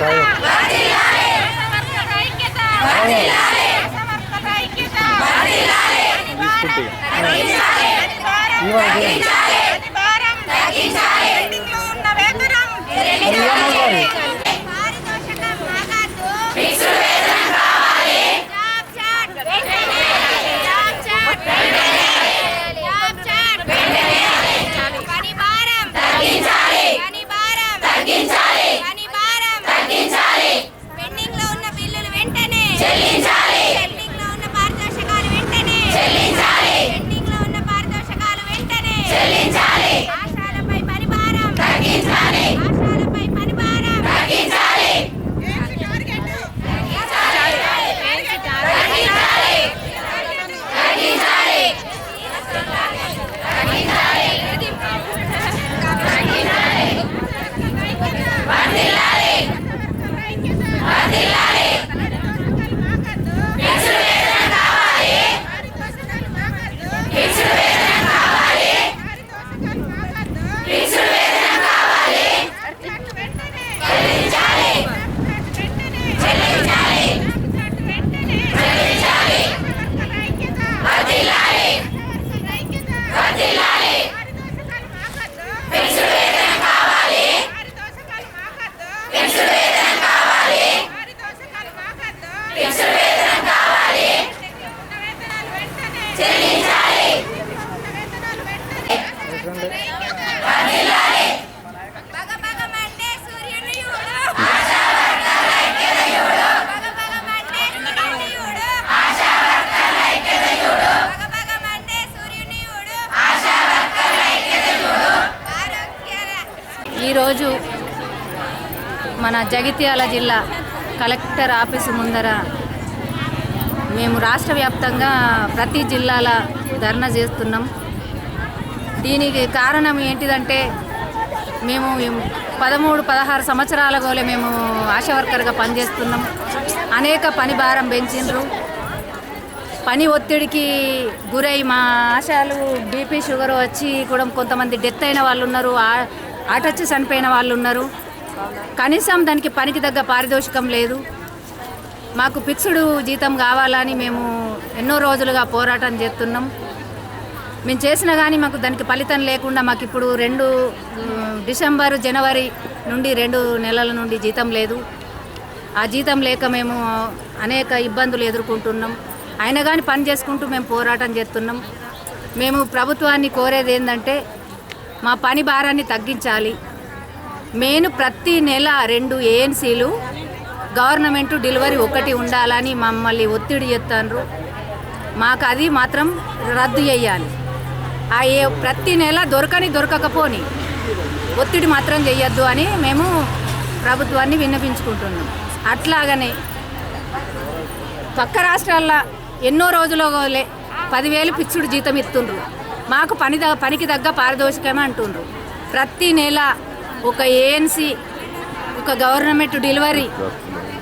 సమర్థన ఐక్యత సమర్థన ఐక్యత సమర్థన ఐక్యత పెండింగ్లో ఉన్న వేతనం పారితోషికం మాకాదు జాబ్ చాట్ వెంటనే జాబ్ చాట్ వెంటనే జాబ్ చాట్ వెంటనే పని భారం తగ్గించాలి పని భారం తగ్గించాలి పని భారం తగ్గించాలి పెండింగ్లో ఉన్న బిల్లులు వెంటనే చెల్లించాలి. పెండింగ్లో ఉన్న పారితోషికాలు వెంటనే. చెల్లించాలి. పెండింగ్లో ఉన్న పారితోషికాలు వెంటనే. చెల్లించాలి. ఆశాలపై పని భారం తగ్గించాలి. భగభగమంటే సూర్యుని చూడు. భగభగమంటే సూర్యుని చూడు. భగభగమంటే సూర్యుని చూడు. ఆరోగ్య ఈరోజు మన జగిత్యాల జిల్లా కలెక్టర్ ఆఫీసు ముందర మేము రాష్ట్ర వ్యాప్తంగా ప్రతి జిల్లాల ధర్నా చేస్తున్నాం. దీనికి కారణం ఏంటిదంటే మేము పదమూడు పదహారు సంవత్సరాల గోలే మేము ఆశా వర్కర్గా పనిచేస్తున్నాం. అనేక పని భారం పెంచిండ్రు. పని ఒత్తిడికి గురై మా ఆశాలు బీపీ షుగర్ వచ్చి కూడా కొంతమంది డెత్ అయిన వాళ్ళు ఉన్నారు ఆ- ఆటొచ్చి చనిపోయిన వాళ్ళు ఉన్నారు కనీసం దానికి పనికి తగ్గ పారితోషికం లేదు. మాకు ఫిక్స్డ్ జీతం కావాలని మేము ఎన్నో రోజులుగా పోరాటం చేస్తున్నాం. మేము చేసినా కానీ మాకు దానికి ఫలితం లేకుండా మాకు ఇప్పుడు రెండు డిసెంబర్ జనవరి నుండి రెండు నెలల నుండి జీతం లేదు. ఆ జీతం లేక మేము అనేక ఇబ్బందులు ఎదుర్కొంటున్నాం. అయినా కానీ పని చేసుకుంటూ మేము పోరాటం చేస్తున్నాం. మేము ప్రభుత్వాన్ని కోరేది ఏంటంటే మా పని భారాన్ని తగ్గించాలి. నేను ప్రతి నెల రెండు ఏఎన్సీలు గవర్నమెంట్ డెలివరీ ఒకటి ఉండాలని మమ్మల్ని ఒత్తిడి చేస్తాండ్రు మాకు అది మాత్రం రద్దు చేయాలి. ఆ ఏ ప్రతి నెల దొరకని దొరకకపోని ఒత్తిడి మాత్రం చేయొద్దు అని మేము ప్రభుత్వాన్ని విన్నపించుకుంటున్నాం అట్లాగనే పక్క రాష్ట్రాల్లో ఎన్నో రోజులు పదివేలు పిచ్చుడు జీతం ఇస్తుండ్రు మాకు పని పనికి తగ్గ పారితోషికమే అంటుండ్రు. ప్రతి నెల ఒక ఏఎన్సి ఒక గవర్నమెంట్ డెలివరీ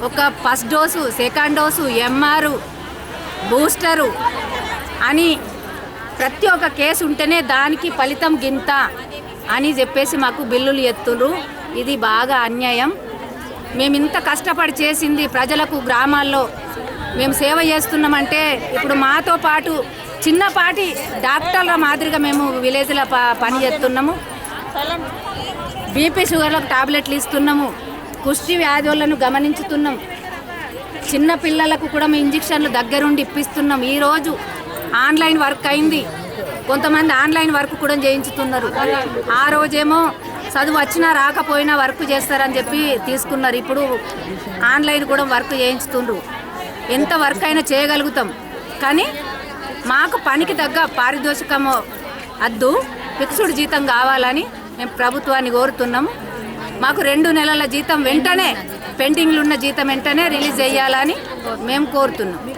ఒక first dose second dose MR booster అని ప్రతి ఒక్క కేసు ఉంటేనే దానికి ఫలితం గింత అని చెప్పేసి మాకు బిల్లులు ఎత్తులు ఇది బాగా అన్యాయం. మేము ఇంత కష్టపడి చేసింది ప్రజలకు గ్రామాల్లో మేము సేవ చేస్తున్నామంటే ఇప్పుడు మాతో పాటు చిన్నపాటి డాక్టర్ల మాదిరిగా మేము విలేజ్లో ప పని చేస్తున్నాము. బీపీ షుగర్లకు టాబ్లెట్లు ఇస్తున్నాము. కుష్టి వ్యాధులను గమనించుతున్నాం. చిన్న పిల్లలకు కూడా మేము ఇంజక్షన్లు దగ్గరుండి ఇప్పిస్తున్నాం. ఈరోజు ఆన్లైన్ వర్క్ అయింది. కొంతమంది ఆన్లైన్ వర్క్ కూడా చేయించుతున్నారు. ఆ రోజేమో చదువు వచ్చినా రాకపోయినా వర్క్ చేస్తారని చెప్పి తీసుకున్నారు. ఇప్పుడు ఆన్లైన్ కూడా వర్క్ చేయించుతుండ్రు. ఎంత వర్క్ అయినా చేయగలుగుతాం. కానీ మాకు పనికి తగ్గ పారితోషికము అద్దు ఫిక్స్డ్ జీతం కావాలని మేము ప్రభుత్వాన్ని కోరుతున్నాము. మాకు రెండు నెలల జీతం వెంటనే పెండింగ్లు ఉన్న జీతం వెంటనే రిలీజ్ చేయాలని మేము కోరుతున్నాం.